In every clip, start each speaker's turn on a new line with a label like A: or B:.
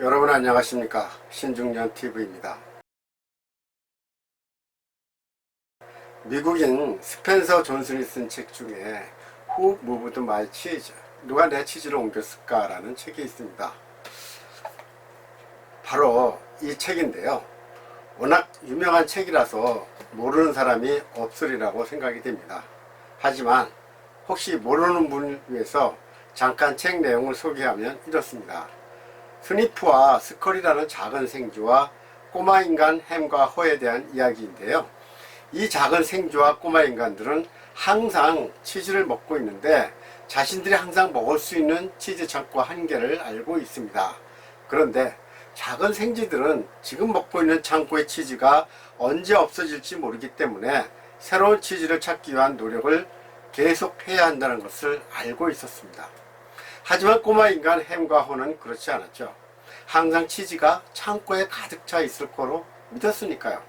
A: 여러분 안녕하십니까 신중년 TV입니다. 미국인 스펜서 존슨이 쓴 책 중에 Who Moved My Cheese? 누가 내 치즈를 옮겼을까 라는 책이 있습니다. 바로 이 책인데요. 워낙 유명한 책이라서 모르는 사람이 없으리라고 생각이 됩니다. 하지만 혹시 모르는 분을 위해서 잠깐 책 내용을 소개하면 이렇습니다. 스니프와 스컬이라는 작은 생쥐와 꼬마 인간 햄과 허에 대한 이야기인데요. 이 작은 생쥐와 꼬마 인간들은 항상 치즈를 먹고 있는데 자신들이 항상 먹을 수 있는 치즈 창고 한계를 알고 있습니다. 그런데 작은 생쥐들은 지금 먹고 있는 창고의 치즈가 언제 없어질지 모르기 때문에 새로운 치즈를 찾기 위한 노력을 계속해야 한다는 것을 알고 있었습니다. 하지만 꼬마 인간 햄과 호는 그렇지 않았죠. 항상 치즈가 창고에 가득 차 있을 거로 믿었으니까요.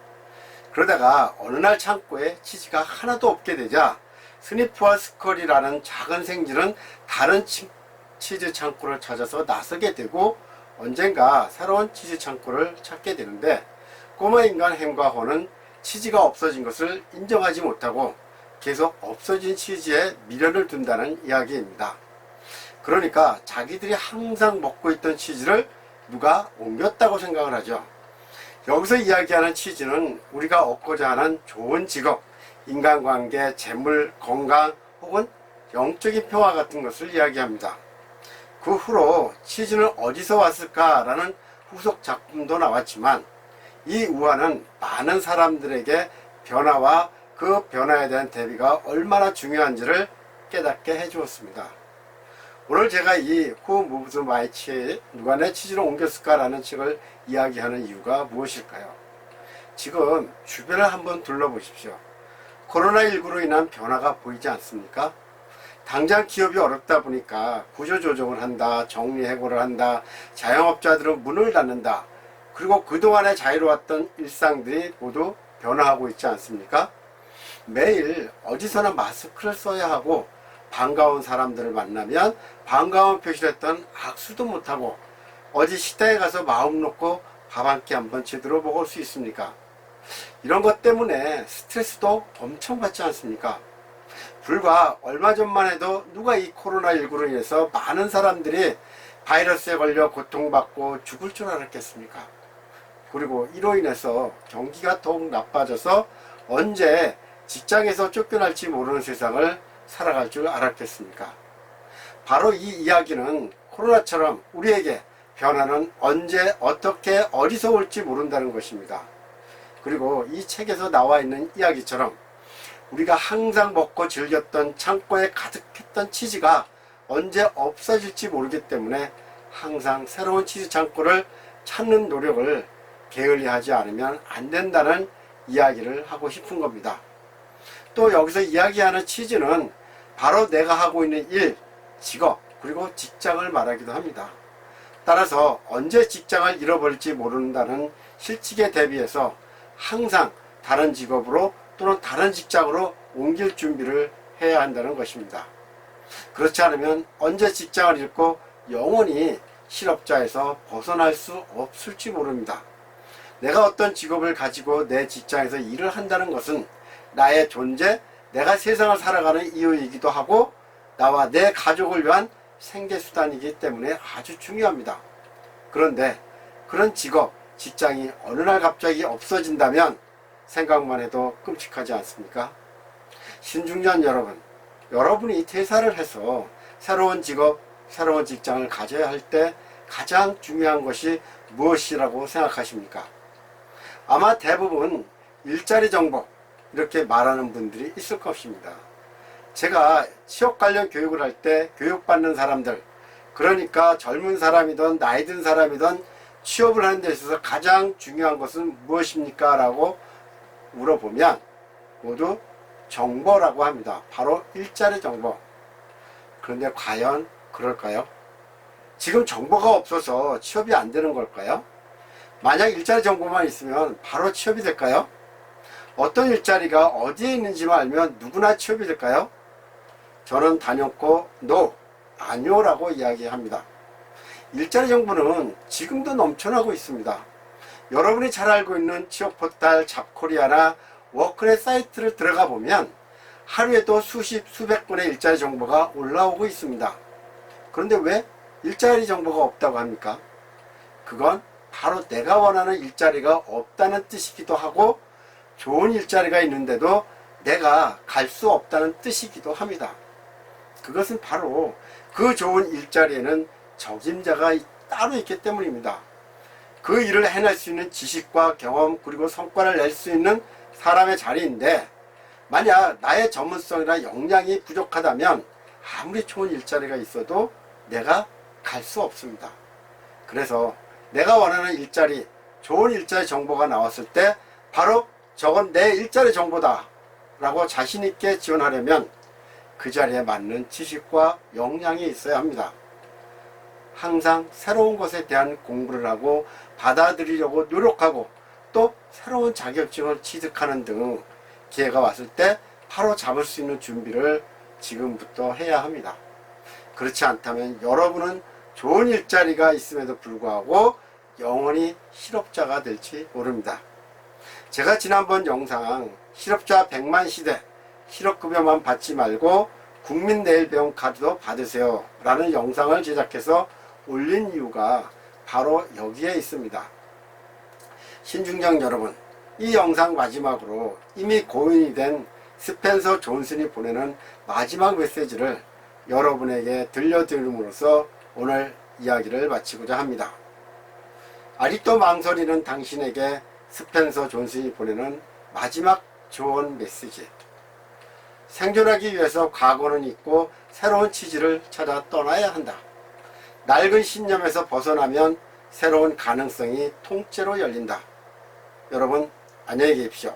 A: 그러다가 어느 날 창고에 치즈가 하나도 없게 되자 스니프와 스컬이라는 작은 생쥐는 다른 치, 치즈 창고를 찾아서 나서게 되고 언젠가 새로운 치즈 창고를 찾게 되는데 꼬마 인간 햄과 호는 치즈가 없어진 것을 인정하지 못하고 계속 없어진 치즈에 미련을 둔다는 이야기입니다. 그러니까 자기들이 항상 먹고 있던 치즈를 누가 옮겼다고 생각을 하죠. 여기서 이야기하는 치즈는 우리가 얻고자 하는 좋은 직업, 인간관계, 재물, 건강 혹은 영적인 평화 같은 것을 이야기합니다. 그 후로 치즈는 어디서 왔을까라는 후속 작품도 나왔지만 이 우화는 많은 사람들에게 변화와 그 변화에 대한 대비가 얼마나 중요한지를 깨닫게 해주었습니다. 오늘 제가 이 Who Moves My Cheese 누가 내 치즈를 옮겼을까라는 책을 이야기하는 이유가 무엇일까요? 지금 주변을 한번 둘러보십시오. 코로나19로 인한 변화가 보이지 않습니까? 당장 기업이 어렵다 보니까 구조조정을 한다, 정리해고를 한다, 자영업자들은 문을 닫는다, 그리고 그동안에 자유로웠던 일상들이 모두 변화하고 있지 않습니까? 매일 어디서나 마스크를 써야 하고 반가운 사람들을 만나면 반가운 표시를 했던 악수도 못하고 어디 식당에 가서 마음 놓고 밥 한 끼 한번 제대로 먹을 수 있습니까? 이런 것 때문에 스트레스도 엄청 받지 않습니까? 불과 얼마 전만 해도 누가 이 코로나19로 인해서 많은 사람들이 바이러스에 걸려 고통받고 죽을 줄 알았겠습니까? 그리고 이로 인해서 경기가 더욱 나빠져서 언제 직장에서 쫓겨날지 모르는 세상을 살아갈 줄 알았겠습니까? 바로 이 이야기는 코로나처럼 우리에게 변화는 언제 어떻게 어디서 올지 모른다는 것입니다. 그리고 이 책에서 나와 있는 이야기처럼 우리가 항상 먹고 즐겼던 창고에 가득했던 치즈가 언제 없어질지 모르기 때문에 항상 새로운 치즈 창고를 찾는 노력을 게을리 하지 않으면 안 된다는 이야기를 하고 싶은 겁니다. 또 여기서 이야기하는 치즈는 바로 내가 하고 있는 일, 직업, 그리고 직장을 말하기도 합니다. 따라서 언제 직장을 잃어버릴지 모른다는 실직에 대비해서 항상 다른 직업으로 또는 다른 직장으로 옮길 준비를 해야 한다는 것입니다. 그렇지 않으면 언제 직장을 잃고 영원히 실업자에서 벗어날 수 없을지 모릅니다. 내가 어떤 직업을 가지고 내 직장에서 일을 한다는 것은 나의 존재, 내가 세상을 살아가는 이유이기도 하고 나와 내 가족을 위한 생계수단이기 때문에 아주 중요합니다. 그런데 그런 직업, 직장이 어느 날 갑자기 없어진다면 생각만 해도 끔찍하지 않습니까? 신중년 여러분, 여러분이 퇴사를 해서 새로운 직업, 새로운 직장을 가져야 할 때 가장 중요한 것이 무엇이라고 생각하십니까? 아마 대부분 일자리 정보, 이렇게 말하는 분들이 있을 것입니다. 제가 취업 관련 교육을 할 때 교육받는 사람들, 그러니까 젊은 사람이든 나이 든 사람이든 취업을 하는 데 있어서 가장 중요한 것은 무엇입니까? 라고 물어보면 모두 정보라고 합니다. 바로 일자리 정보. 그런데 과연 그럴까요? 지금 정보가 없어서 취업이 안 되는 걸까요? 만약 일자리 정보만 있으면 바로 취업이 될까요? 어떤 일자리가 어디에 있는지만 알면 누구나 취업이 될까요? 저는 다녔고, 노, 아니오라고 이야기합니다. 일자리 정보는 지금도 넘쳐나고 있습니다. 여러분이 잘 알고 있는 취업 포탈 잡코리아나 워크넷 사이트를 들어가 보면 하루에도 수십, 수백 건의 일자리 정보가 올라오고 있습니다. 그런데 왜 일자리 정보가 없다고 합니까? 그건 바로 내가 원하는 일자리가 없다는 뜻이기도 하고 좋은 일자리가 있는데도 내가 갈 수 없다는 뜻이기도 합니다. 그것은 바로 그 좋은 일자리에는 적임자가 따로 있기 때문입니다. 그 일을 해낼 수 있는 지식과 경험 그리고 성과를 낼 수 있는 사람의 자리인데 만약 나의 전문성이나 역량이 부족하다면 아무리 좋은 일자리가 있어도 내가 갈 수 없습니다. 그래서 내가 원하는 일자리, 좋은 일자리 정보가 나왔을 때 바로 저건 내 일자리 정보다 라고 자신있게 지원하려면 그 자리에 맞는 지식과 역량이 있어야 합니다. 항상 새로운 것에 대한 공부를 하고 받아들이려고 노력하고 또 새로운 자격증을 취득하는 등 기회가 왔을 때 바로 잡을 수 있는 준비를 지금부터 해야 합니다. 그렇지 않다면 여러분은 좋은 일자리가 있음에도 불구하고 영원히 실업자가 될지 모릅니다. 제가 지난번 영상 실업자 100만 시대 실업급여만 받지 말고 국민 내일 배움 카드도 받으세요 라는 영상을 제작해서 올린 이유가 바로 여기에 있습니다. 신중정 여러분, 이 영상 마지막으로 이미 고인이 된 스펜서 존슨이 보내는 마지막 메시지를 여러분에게 들려드림으로써 오늘 이야기를 마치고자 합니다. 아직도 망설이는 당신에게 스펜서 존슨이 보내는 마지막 조언 메시지. 생존하기 위해서 과거는 잊고 새로운 취지를 찾아 떠나야 한다. 낡은 신념에서 벗어나면 새로운 가능성이 통째로 열린다. 여러분, 안녕히 계십시오.